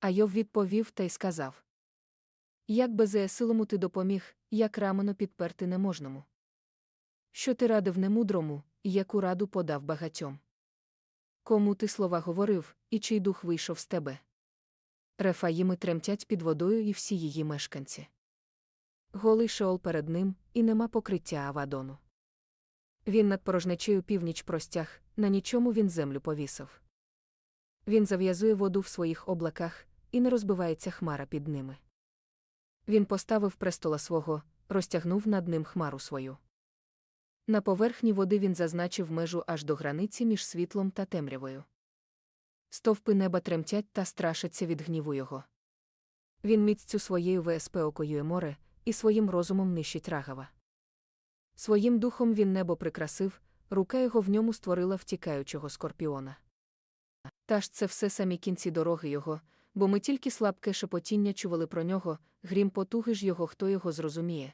А Йов відповів та й сказав: Як би зеесилому ти допоміг, як рамено підперти неможному. Що ти радив немудрому, яку раду подав багатьом? Кому ти слова говорив, і чий дух вийшов з тебе? Рефаїми тремтять під водою і всі її мешканці. Голий шеол перед ним, і нема покриття Авадону. Він над порожнечею північ простяг, на нічому він землю повісив. Він зав'язує воду в своїх облаках, і не розбивається хмара під ними. Він поставив престола свого, розтягнув над ним хмару свою. На поверхні води він зазначив межу аж до границі між світлом та темрявою. Стовпи неба тремтять та страшаться від гніву його. Він міццю своєю ВСП окоює море, і своїм розумом нищить рагава. Своїм духом він небо прикрасив, рука його в ньому створила втікаючого скорпіона. Та ж це все самі кінці дороги його, бо ми тільки слабке шепотіння чували про нього, грім потуги ж його, хто його зрозуміє,